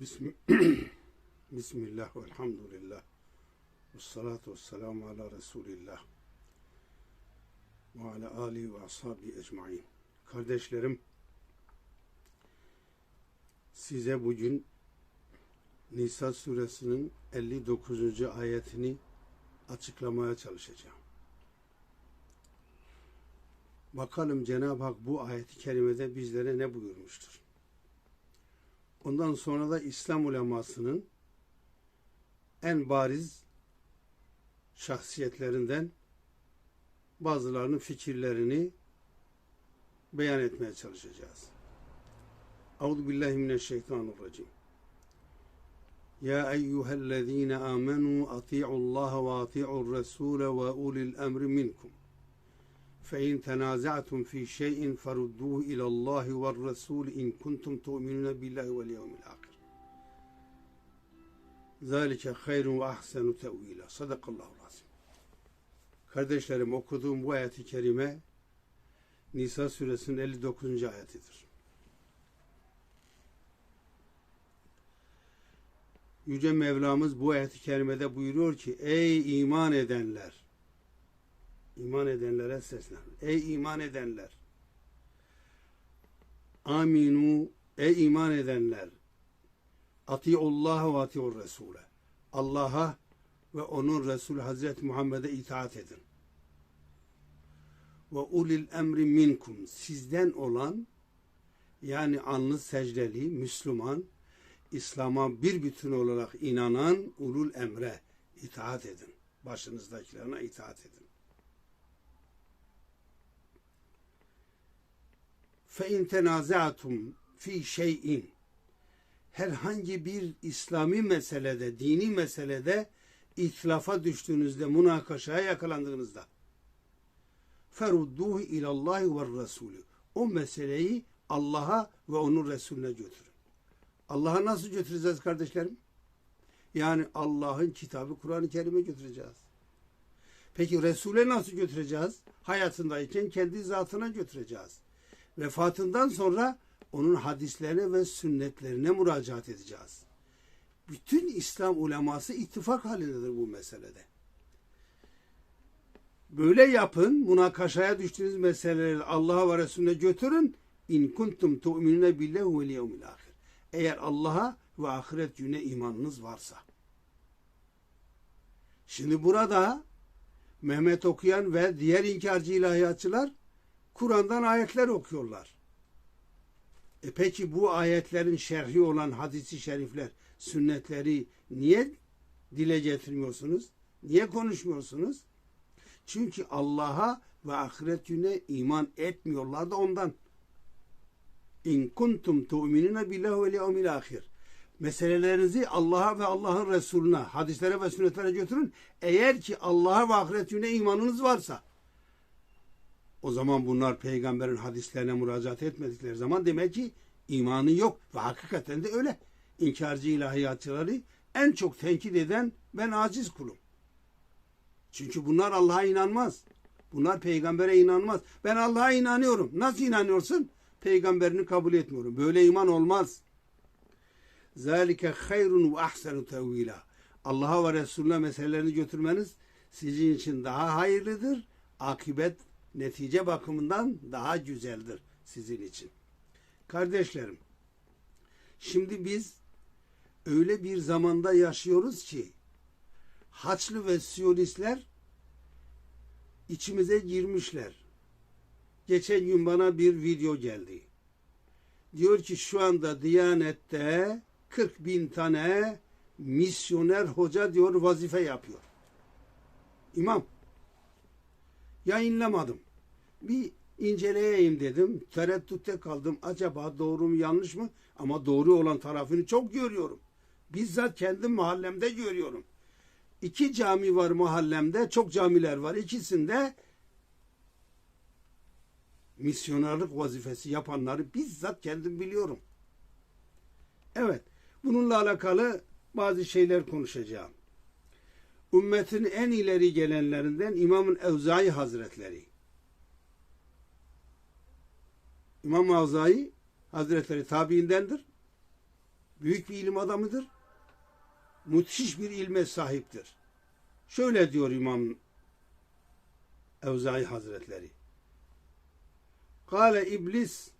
Bismi- Bismillah ve elhamdülillah. Ve salatu ve selamu ala Resulillah. Ve ala alihi ve ashabi ecmain. Kardeşlerim, size bugün Nisa suresinin 59. ayetini açıklamaya çalışacağım. Bakalım Cenab-ı Hak bu ayeti kerimede bizlere ne buyurmuştur? Ondan sonra da İslam ulemasının en bariz şahsiyetlerinden bazılarının fikirlerini beyan etmeye çalışacağız. Euzu billahi mineşşeytanirracim. Ya eyyühellezine amenu ati'ullaha ve ati'ur rasule ve ulil emri minkum. فإن تنازعتم في شيء فردوه إلى الله والرسول إن كنتم تؤمنون بالله واليوم الآخر ذلك خير وأحسن تأويلا صدق الله العظيم Kardeşlerim okuduğum bu ayeti kerime Nisa suresinin 59. ayetidir. Yüce Mevlamız bu ayeti kerimede buyuruyor ki Ey iman edenler İman edenlere seslen. Ey iman edenler. Aminu. Ey iman edenler. Atiullah ve atiur Resul'e. Allah'a ve onun Resulü Hazreti Muhammed'e itaat edin. Ve ulil emri minkum. Sizden olan yani anlı secdeli, Müslüman, İslam'a bir bütün olarak inanan ulul emre itaat edin. Başınızdakilerine itaat edin. fe in tenazatum fi şeyin herhangi bir İslami meselede, dini meselede itlafa düştüğünüzde, münakaşaya yakalandığınızda ferudduhu ilallahi ve Resulü. O meseleyi Allah'a ve onun Resulüne götürün. Allah'a nasıl götüreceğiz kardeşlerim? Yani Allah'ın kitabı Kur'an-ı Kerim'e götüreceğiz. Peki Resul'e nasıl götüreceğiz? Hayatındayken kendi zatına götüreceğiz vefatından sonra onun hadislerine ve sünnetlerine müracaat edeceğiz. Bütün İslam uleması ittifak halindedir bu meselede. Böyle yapın, münakaşaya düştüğünüz meseleleri Allah'a ve Resulüne götürün. İn kuntum tu'minune billahi vel yevmil ahir. Eğer Allah'a ve ahiret gününe imanınız varsa. Şimdi burada Mehmet okuyan ve diğer inkarcı ilahiyatçılar Kur'an'dan ayetler okuyorlar. E peki bu ayetlerin şerhi olan hadisi şerifler, sünnetleri niye dile getirmiyorsunuz? Niye konuşmuyorsunuz? Çünkü Allah'a ve ahiret gününe iman etmiyorlar da ondan. İn kuntum tu'minune billahi ve yevmil ahir. Meselelerinizi Allah'a ve Allah'ın Resulüne, hadislere ve sünnetlere götürün. Eğer ki Allah'a ve ahiret gününe imanınız varsa. O zaman bunlar peygamberin hadislerine müracaat etmedikleri zaman demek ki imanı yok. Ve hakikaten de öyle. İnkarcı ilahiyatçıları en çok tenkit eden ben aciz kulum. Çünkü bunlar Allah'a inanmaz. Bunlar peygambere inanmaz. Ben Allah'a inanıyorum. Nasıl inanıyorsun? Peygamberini kabul etmiyorum. Böyle iman olmaz. Zalike hayrun ve ahsenu tevila. Allah'a ve Resulüne meselelerini götürmeniz sizin için daha hayırlıdır. Akibet netice bakımından daha güzeldir sizin için. Kardeşlerim, şimdi biz öyle bir zamanda yaşıyoruz ki Haçlı ve Siyonistler içimize girmişler. Geçen gün bana bir video geldi. Diyor ki şu anda Diyanet'te 40 bin tane misyoner hoca diyor vazife yapıyor. İmam. Yayınlamadım bir inceleyeyim dedim. Tereddütte kaldım. Acaba doğru mu yanlış mı? Ama doğru olan tarafını çok görüyorum. Bizzat kendi mahallemde görüyorum. İki cami var mahallemde. Çok camiler var. İkisinde misyonerlik vazifesi yapanları bizzat kendim biliyorum. Evet. Bununla alakalı bazı şeyler konuşacağım. Ümmetin en ileri gelenlerinden İmamın Evzai Hazretleri. İmam Azai Hazretleri tabiindendir. büyük bir ilim adamıdır. Müthiş bir ilme sahiptir. Şöyle diyor İmam Evzai Hazretleri. Kale iblis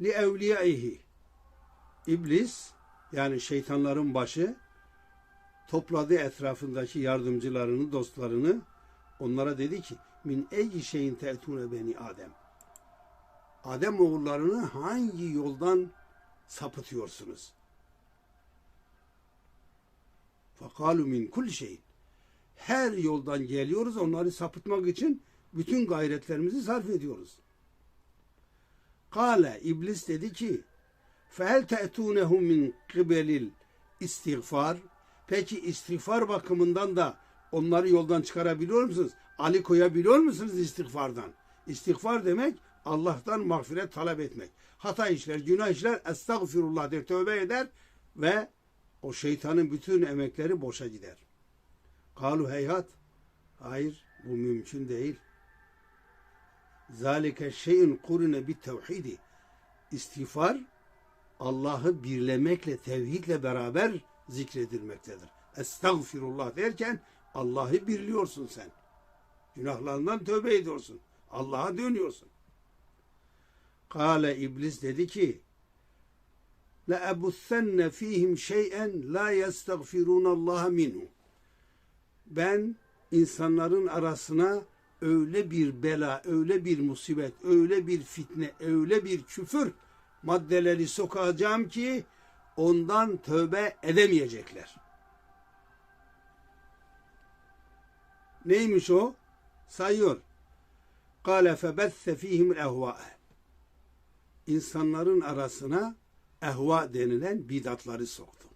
li evliyaihi. İblis yani şeytanların başı topladı etrafındaki yardımcılarını, dostlarını. Onlara dedi ki: "Min eyyi şeyin te'tune beni Adem." Adem oğullarını hangi yoldan sapıtıyorsunuz? Fakalu min kulli şeyin. Her yoldan geliyoruz onları sapıtmak için bütün gayretlerimizi sarf ediyoruz. Kale iblis dedi ki fehel te'tunehum min kibelil istiğfar peki istiğfar bakımından da onları yoldan çıkarabiliyor musunuz? Ali koyabiliyor musunuz istiğfardan? İstiğfar demek Allah'tan mağfiret talep etmek. Hata işler, günah işler, estağfirullah der, tövbe eder ve o şeytanın bütün emekleri boşa gider. Kalu heyhat. Hayır, bu mümkün değil. Zalike şeyin kurune bir tevhidi. İstiğfar Allah'ı birlemekle, tevhidle beraber zikredilmektedir. Estağfirullah derken Allah'ı birliyorsun sen. Günahlarından tövbe ediyorsun. Allah'a dönüyorsun. Kale iblis dedi ki la ebussenne fihim şey'en la yestagfirun Allah minhu. Ben insanların arasına öyle bir bela, öyle bir musibet, öyle bir fitne, öyle bir küfür maddeleri sokacağım ki ondan tövbe edemeyecekler. Neymiş o? Sayıyor. Kale febesse fihim ehva'e. İnsanların arasına ehva denilen bidatları soktu.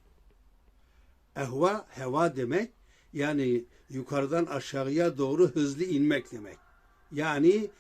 Ehva, heva demek yani yukarıdan aşağıya doğru hızlı inmek demek. Yani